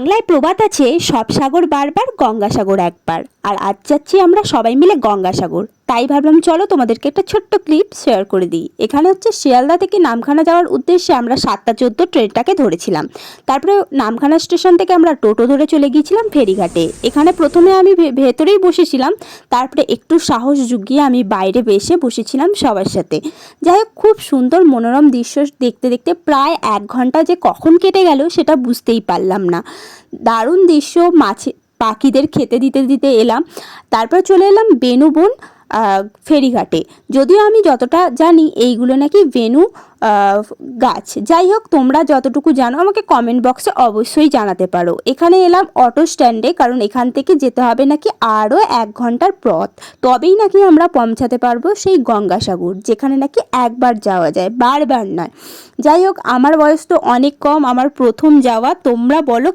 বাংলায় প্রবাদ আছে, সব সাগর বারবার, গঙ্গাসাগর একবার। আর আজ যাচ্ছি আমরা সবাই মিলে গঙ্গাসাগর। তাই ভাবলাম, চলো তোমাদেরকে একটা ছোট্ট ক্লিপ শেয়ার করে দিই। এখানে হচ্ছে শিয়ালদা থেকে নামখানা যাওয়ার উদ্দেশ্যে আমরা সাতটা চোদ্দ ট্রেনটাকে ধরেছিলাম। তারপরে নামখানা স্টেশন থেকে আমরা টোটো ধরে চলে গিয়েছিলাম ফেরিঘাটে। এখানে প্রথমে আমি ভেতরেই বসেছিলাম, তারপরে একটু সাহস জুগিয়ে আমি বাইরে বেসে বসেছিলাম সবার সাথে। যাই হোক, খুব সুন্দর মনোরম দৃশ্য দেখতে দেখতে প্রায় এক ঘণ্টা যে কখন কেটে গেল সেটা বুঝতেই পারলাম না। দারুণ দৃশ্য, মাছে পাখিদের খেতে দিতে দিতে এলাম। তারপর চলে এলাম বেনুবন ফেরিঘাটে। যদিও আমি যতটা জানি এইগুলো নাকি আহ, গাছ। যাই হোক তোমরা যতটুকু জানো আমাকে কমেন্ট বক্সে অবশ্যই জানাতে পারো। এখানে এলাম অটো স্ট্যান্ডে কারণ এখান থেকে যেতে হবে নাকি আরও এক ঘণ্টার পথ। তবেই নাকি আমরা পৌঁছাতে পারব সেই গঙ্গাসাগর যেখানে নাকি একবার যাওয়া যায় বারবার নয়। যাই হোক আমার বয়স তো অনেক কম আমার প্রথম যাওয়া তোমরা বলো